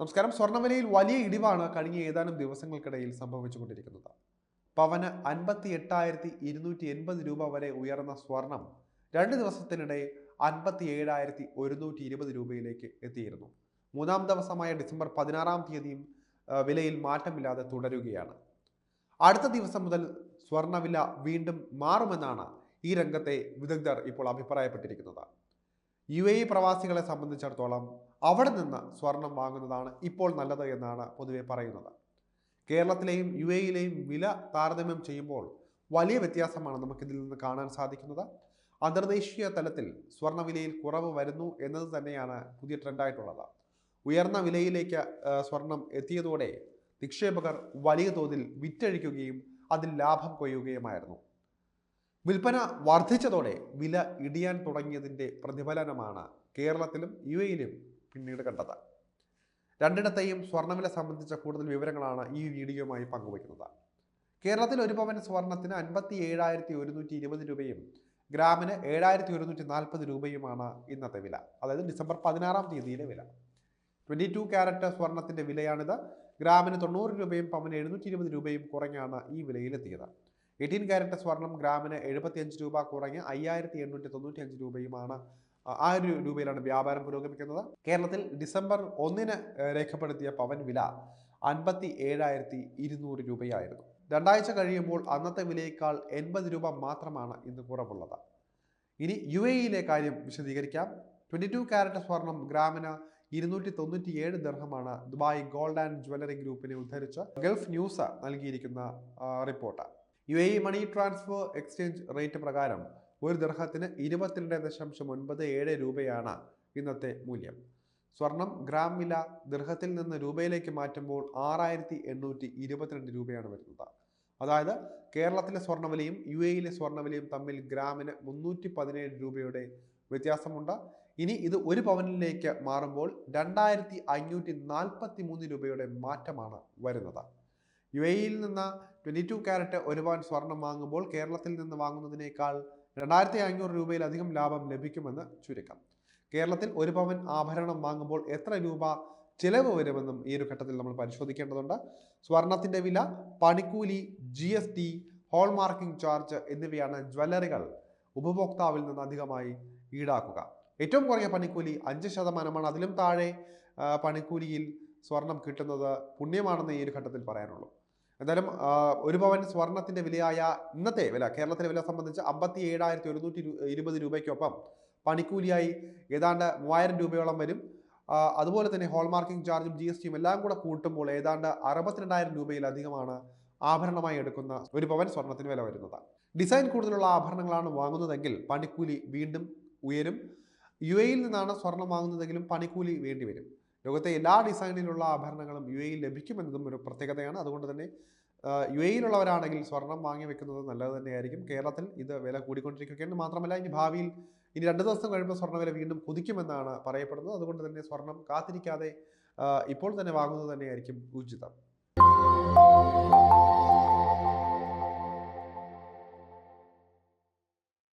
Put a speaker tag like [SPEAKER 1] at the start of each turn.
[SPEAKER 1] നമസ്കാരം. സ്വർണവിലയിൽ വലിയ ഇടിവാണ് കഴിഞ്ഞ ഏതാനും ദിവസങ്ങൾക്കിടയിൽ സംഭവിച്ചുകൊണ്ടിരിക്കുന്നത്. പവന് അൻപത്തി എട്ടായിരത്തി ഇരുന്നൂറ്റി എൺപത് രൂപ വരെ ഉയർന്ന സ്വർണം രണ്ട് ദിവസത്തിനിടെ അൻപത്തി ഏഴായിരത്തി ഒരുന്നൂറ്റി ഇരുപത് രൂപയിലേക്ക് എത്തിയിരുന്നു. മൂന്നാം ദിവസമായ ഡിസംബർ പതിനാറാം തീയതിയും വിലയിൽ മാറ്റമില്ലാതെ തുടരുകയാണ്. അടുത്ത ദിവസം മുതൽ സ്വർണവില വീണ്ടും മാറുമെന്നാണ് ഈ രംഗത്തെ വിദഗ്ധർ ഇപ്പോൾ അഭിപ്രായപ്പെട്ടിരിക്കുന്നത്. യു എ ഇ പ്രവാസികളെ സംബന്ധിച്ചിടത്തോളം അവിടെ നിന്ന് സ്വർണം വാങ്ങുന്നതാണ് ഇപ്പോൾ നല്ലത് എന്നാണ് പൊതുവെ പറയുന്നത്. കേരളത്തിലെയും യു എയിലെയും വില താരതമ്യം ചെയ്യുമ്പോൾ വലിയ വ്യത്യാസമാണ് നമുക്കിതിൽ നിന്ന് കാണാൻ സാധിക്കുന്നത്. അന്തർദേശീയ തലത്തിൽ സ്വർണവിലയിൽ കുറവ് വരുന്നു എന്നത് തന്നെയാണ് പുതിയ ട്രെൻഡായിട്ടുള്ളത്. ഉയർന്ന വിലയിലേക്ക് സ്വർണം എത്തിയതോടെ നിക്ഷേപകർ വലിയ തോതിൽ വിറ്റഴിക്കുകയും അതിൽ ലാഭം കൊയ്യുകയുമായിരുന്നു. വിൽപ്പന വർദ്ധിച്ചതോടെ വില ഇടിയാൻ തുടങ്ങിയതിന്റെ പ്രതിഫലനമാണ് കേരളത്തിലും യു എയിലും പിന്നീട് കണ്ടത്. രണ്ടിടത്തെയും സ്വർണവില സംബന്ധിച്ച കൂടുതൽ വിവരങ്ങളാണ് ഈ വീഡിയോയുമായി പങ്കുവയ്ക്കുന്നത്. കേരളത്തിൽ ഒരു പവൻ സ്വർണത്തിന് അൻപത്തി ഏഴായിരത്തി ഒരുന്നൂറ്റി ഇരുപത് രൂപയും ഗ്രാമിന് ഏഴായിരത്തി ഒരുന്നൂറ്റി നാൽപ്പത് രൂപയുമാണ് ഇന്നത്തെ വില. അതായത് ഡിസംബർ പതിനാറാം തീയതിയിലെ വില. ട്വന്റി ടു ക്യാരറ്റ് സ്വർണത്തിന്റെ വിലയാണിത്. ഗ്രാമിന് തൊണ്ണൂറ് രൂപയും പവന് എഴുന്നൂറ്റി ഇരുപത് രൂപയും കുറഞ്ഞാണ് ഈ വിലയിലെത്തിയത്. എയ്റ്റീൻ ക്യാരറ്റ് സ്വർണം ഗ്രാമിന് എഴുപത്തിയഞ്ച് രൂപ കുറഞ്ഞ് അയ്യായിരത്തി എണ്ണൂറ്റി തൊണ്ണൂറ്റി അഞ്ച് രൂപയുമാണ് ആ- ഒരു രൂപയിലാണ് വ്യാപാരം പുരോഗമിക്കുന്നത്. കേരളത്തിൽ ഡിസംബർ ഒന്നിന് രേഖപ്പെടുത്തിയ പവൻ വില അൻപത്തി ഏഴായിരത്തി ഇരുന്നൂറ് രൂപയായിരുന്നു. രണ്ടാഴ്ച കഴിയുമ്പോൾ അന്നത്തെ വിലയേക്കാൾ എൺപത് രൂപ മാത്രമാണ് ഇന്ന് കുറവുള്ളത്. ഇനി യു എ ഇയിലെ കാര്യം വിശദീകരിക്കാം. ട്വന്റി ടു ക്യാരറ്റ് സ്വർണം ഗ്രാമിന് ഇരുന്നൂറ്റി തൊണ്ണൂറ്റി ഏഴ് ദർഹമാണ് ദുബായ് ഗോൾഡ് ആൻഡ് ജ്വല്ലറി ഗ്രൂപ്പിനെ ഉദ്ധരിച്ച് ഗൾഫ് ന്യൂസ് നൽകിയിരിക്കുന്ന report. U A money transfer exchange rate പ്രകാരം ഒരു ദർഹത്തിന് ഇരുപത്തിരണ്ട് ദശാംശം ഒൻപത് ഏഴ് രൂപയാണ് ഇന്നത്തെ മൂല്യം. സ്വർണം ഗ്രാം വില ദൃഹത്തിൽ നിന്ന് രൂപയിലേക്ക് മാറ്റുമ്പോൾ ആറായിരത്തി എണ്ണൂറ്റി ഇരുപത്തിരണ്ട് രൂപയാണ് വരുന്നത്. അതായത് കേരളത്തിലെ സ്വർണവിലയും യു എയിലെ സ്വർണവിലയും തമ്മിൽ ഗ്രാമിന് മുന്നൂറ്റി പതിനേഴ് രൂപയുടെ വ്യത്യാസമുണ്ട്. ഇനി ഇത് ഒരു പവനിലേക്ക് മാറുമ്പോൾ രണ്ടായിരത്തി അഞ്ഞൂറ്റി നാൽപ്പത്തി മൂന്ന് രൂപയുടെ മാറ്റമാണ് വരുന്നത്. യു എയിൽ നിന്ന് ട്വന്റി ടു ക്യാരറ്റ് ഒരു പവൻ സ്വർണം വാങ്ങുമ്പോൾ കേരളത്തിൽ നിന്ന് വാങ്ങുന്നതിനേക്കാൾ രണ്ടായിരത്തി അഞ്ഞൂറ് രൂപയിലധികം ലാഭം ലഭിക്കുമെന്ന് ചുരുക്കം. കേരളത്തിൽ ഒരു പവൻ ആഭരണം വാങ്ങുമ്പോൾ എത്ര രൂപ ചിലവ് വരുമെന്നും ഈ ഒരു ഘട്ടത്തിൽ നമ്മൾ പരിശോധിക്കേണ്ടതുണ്ട്. സ്വർണത്തിന്റെ വില പണിക്കൂലി G S T hallmarking charge എന്നിവയാണ് ജ്വല്ലറികൾ ഉപഭോക്താവിൽ നിന്ന് അധികമായി ഈടാക്കുക. ഏറ്റവും കുറഞ്ഞ പണിക്കൂലി അഞ്ച് ശതമാനമാണ്. അതിലും താഴെ പണിക്കൂലിയിൽ സ്വർണം കിട്ടുന്നത് പുണ്യമാണെന്ന് ഈ ഒരു ഘട്ടത്തിൽ പറയാനുള്ളൂ. എന്തായാലും ഒരു പവൻ സ്വർണത്തിന്റെ വിലയായ ഇന്നത്തെ വില കേരളത്തിലെ വില സംബന്ധിച്ച് അമ്പത്തി ഏഴായിരത്തി ഒരുന്നൂറ്റി ഇരുപത് രൂപയ്ക്കൊപ്പം പണിക്കൂലിയായി ഏതാണ്ട് മൂവായിരം രൂപയോളം വരും. അതുപോലെ തന്നെ ഹോൾമാർക്കിംഗ് ചാർജും ജി എസ് ടിയും എല്ലാം കൂടെ കൂട്ടുമ്പോൾ ഏതാണ്ട് അറുപത്തിരണ്ടായിരം രൂപയിലധികമാണ് ആഭരണമായി എടുക്കുന്ന ഒരു പവൻ സ്വർണത്തിന് വില വരുന്നത്. ഡിസൈൻ കൂടുതലുള്ള ആഭരണങ്ങളാണ് വാങ്ങുന്നതെങ്കിൽ പണിക്കൂലി വീണ്ടും ഉയരും. യു എയിൽ നിന്നാണ് സ്വർണം വാങ്ങുന്നതെങ്കിലും പണിക്കൂലി വേണ്ടി വരും ലോകത്തെ എല്ലാ ഡിസൈനിലുള്ള ആഭരണങ്ങളും യു എയിൽ ലഭിക്കുമെന്നതും ഒരു പ്രത്യേകതയാണ്. അതുകൊണ്ട് തന്നെ യു എയിലുള്ളവരാണെങ്കിൽ സ്വർണം വാങ്ങി വെക്കുന്നത് നല്ലത് തന്നെയായിരിക്കും. കേരളത്തിൽ ഇത് വില കൂടിക്കൊണ്ടിരിക്കുകയാണ്. മാത്രമല്ല ഇനി ഭാവിയിൽ ഇനി രണ്ട് ദിവസം കഴിയുമ്പോൾ സ്വർണവില വീണ്ടും കുതിക്കുമെന്നാണ് പറയപ്പെടുന്നത്. അതുകൊണ്ട് തന്നെ സ്വർണം കാത്തിരിക്കാതെ ഇപ്പോൾ തന്നെ വാങ്ങുന്നത് തന്നെയായിരിക്കും ഉചിതം.